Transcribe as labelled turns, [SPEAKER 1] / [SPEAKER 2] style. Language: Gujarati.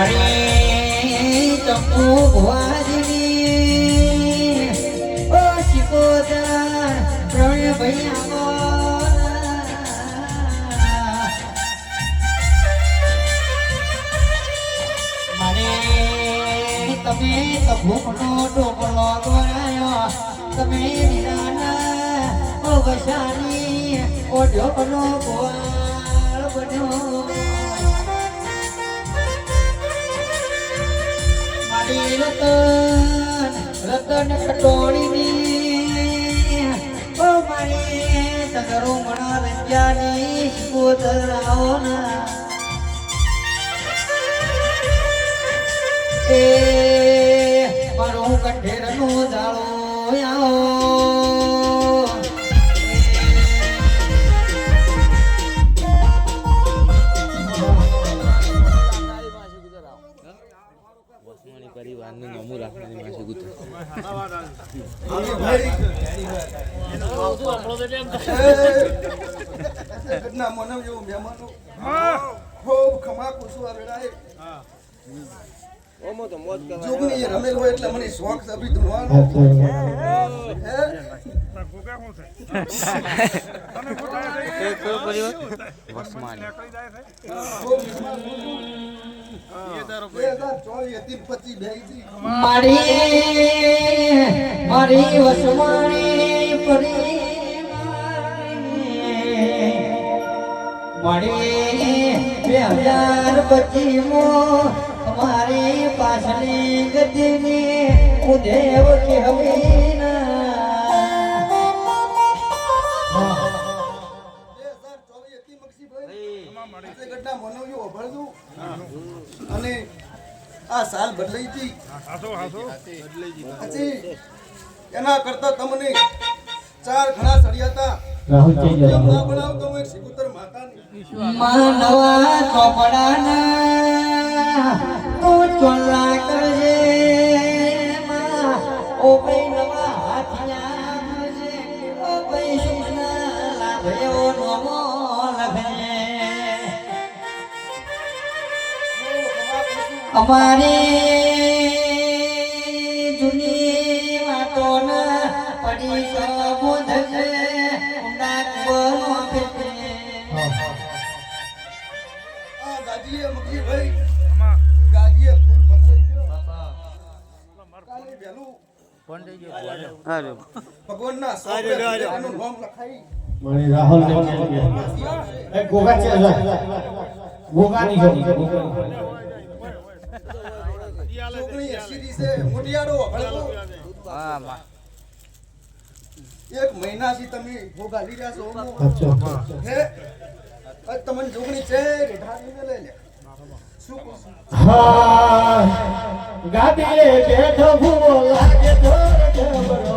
[SPEAKER 1] મારી ચંપુ ભુવાજીની ઓ શિકોદર પ્રવીણ ભૈયા મારે તમે ભૂખનો ડોકલો ગોળાયો તમે વિનાના ઓ વસાની ઓ ઢોકનો ગોળ બન્યો મારી રતન રતન કટોળીની ઓ મારી તગરો મણા રંજાની શિકોદર આવો ના એ, મારો કંઠેરનો જાળો
[SPEAKER 2] વસવાણી પરિવારનું નમું રાખવાની
[SPEAKER 3] ખૂબ ખમા કુસુ આ વેળાએ
[SPEAKER 2] ઓમો તો મોજ કરવા
[SPEAKER 3] જોગણી રમેલ હોય એટલે મને શોખ છે અભી ધૂણવાનો હતી પચીસ બે હતી
[SPEAKER 1] મારી મારી વસવાણી પરી મારી બે હજાર મો અમારી ગતિની દેવ
[SPEAKER 3] આજે ઘટના મને એવું અભળતું અને આ સાલ બદલાઈ હતી. પછી એના કરતા તમને ચાર ઘણા સળિયા હતા. ના
[SPEAKER 1] માનવા ચોપડાના તું ચોલા કરજે ઓ ભાઈ નવા હાથિયા કરજે ઓ ભાઈ સુખના લાભે ઓ નમો. અમારી જૂની વાતોના પડી કબો ધજે ઊંડા કુવાનો ફેરફે.
[SPEAKER 3] આ ગાજીએ ગાજીએ ફૂલ પથરાઈ ગયો કાલે વહેલું ભગવાનના આનું નામ લખાઈ.
[SPEAKER 4] મને રાહુલ ને ગોગા છે ગોગા ની જોડી.
[SPEAKER 3] ચોકડી એસી છે મોટિયાડો હળવો એક મહિનાથી તમે ભોગા લઈ રહ્યા છો હે? તમને જોગણી છે રેઢાડીને લઈ લે. શું કહું છું?
[SPEAKER 4] હા ગાદીએ બેઠો ભૂવો લાગે થોર